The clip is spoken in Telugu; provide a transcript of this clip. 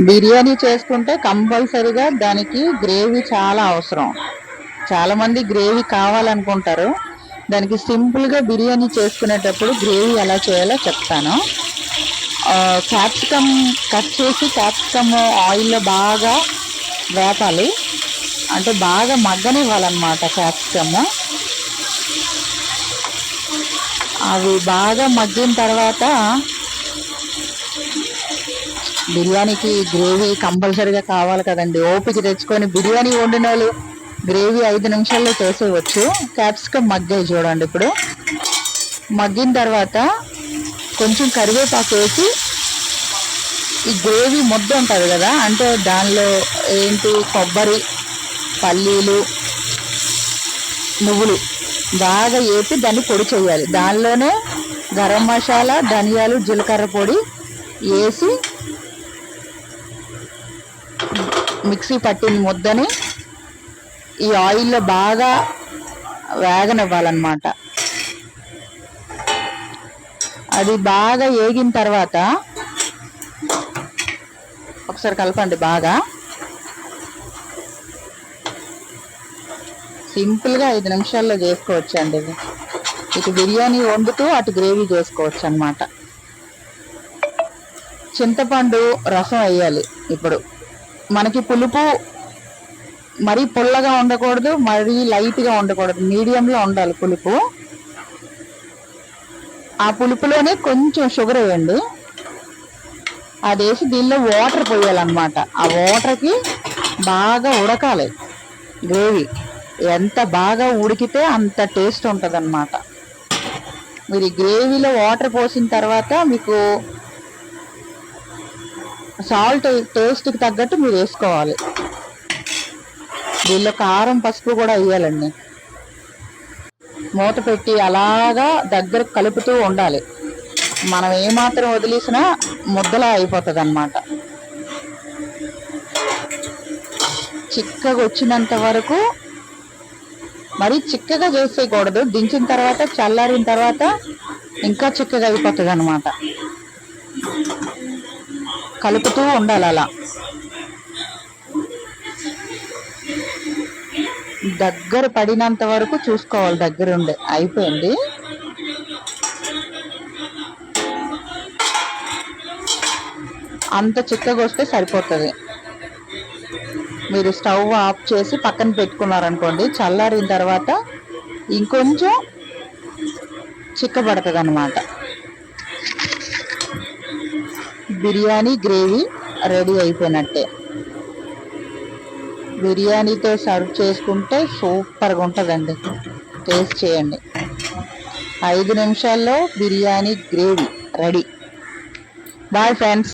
బిర్యానీ చేసుకుంటే కంపల్సరిగా దానికి గ్రేవీ చాలా అవసరం. చాలా మంది గ్రేవీ కావాలనుకుంటారు. దానికి సింపుల్గా బిర్యానీ చేసుకునేటప్పుడు గ్రేవీ ఎలా చేయాలో చెప్తాను. క్యాప్సికమ్ కట్ చేసి క్యాప్సికమ్ ఆయిల్లో బాగా వేపాలి. అంటే బాగా మగ్గనివ్వాలన్నమాట క్యాప్సికమ్. అవి బాగా మగ్గిన తర్వాత బిర్యానీకి గ్రేవీ కంపల్సరీగా కావాలి కదండి. ఓపిక తెచ్చుకొని బిర్యానీ వండిన వాళ్ళు గ్రేవీ ఐదు నిమిషాల్లో చేసేయవచ్చు. క్యాప్సికమ్ మగ్గాయి చూడండి ఇప్పుడు. మగ్గిన తర్వాత కొంచెం కరివేపాకు వేసి ఈ గ్రేవీ ముద్ద ఉంటుంది కదా అంటే దానిలో ఏంటి కొబ్బరి పల్లీలు నువ్వులు బాగా వేపి దాన్ని పొడి చేయాలి. దానిలోనే గరం మసాలా ధనియాలు జీలకర్ర పొడి వేసి మిక్సీ పట్టిన ముద్దని ఈ ఆయిల్లో బాగా వేగనివ్వాలన్నమాట. అది బాగా వేగిన తర్వాత ఒకసారి కలపండి బాగా. సింపుల్గా ఐదు నిమిషాల్లో చేసుకోవచ్చు అండి ఇది. ఇటు బిర్యానీ వండుతూ అటు గ్రేవీ చేసుకోవచ్చు అనమాట చింతపండు రసం వేయాలి ఇప్పుడు. మనకి పులుపు మరీ పుల్లగా ఉండకూడదు మరీ లైట్గా ఉండకూడదు. మీడియంలో ఉండాలి పులుపు. ఆ పులుపులోనే కొంచెం షుగర్ వేయండి. అది వేసి దీనిలో వాటర్ పోయాలన్నమాట. ఆ వాటర్కి బాగా ఉడకాలి. గ్రేవీ ఎంత బాగా ఉడికితే అంత టేస్ట్ ఉంటుంది అన్నమాట మీరు గ్రేవీలో వాటర్ పోసిన తర్వాత మీకు సాల్ట్ టేస్ట్కి తగ్గట్టు మీరు వేసుకోవాలి. దీనిలో కారం పసుపు కూడా వేయాలండి. మూత పెట్టి అలాగా దగ్గర కలుపుతూ ఉండాలి. మనం ఏమాత్రం వదిలేసినా ముద్దలా అయిపోతుంది అనమాట చిక్కగా వచ్చినంత వరకు మరి చిక్కగా చేసేయకూడదు. దించిన తర్వాత చల్లారిన తర్వాత ఇంకా చిక్కగా అయిపోతుంది అనమాట కలుపుతూ ఉండాలి అలా. దగ్గర పడినంత వరకు చూసుకోవాలి దగ్గరుండి. అయిపోయింది. అంత చిక్కగా వస్తే సరిపోతుంది. మీరు స్టవ్ ఆఫ్ చేసి పక్కన పెట్టుకున్నారనుకోండి చల్లారిన తర్వాత ఇంకొంచెం చిక్కబడుతుంది అనమాట బిర్యానీ గ్రేవీ రెడీ అయిపోయినట్టే. బిర్యానీతో సర్వ్ చేసుకుంటే సూపర్గా ఉంటుందండి. టేస్ట్ చేయండి. ఐదు నిమిషాల్లో biryani gravy ready. Bye friends.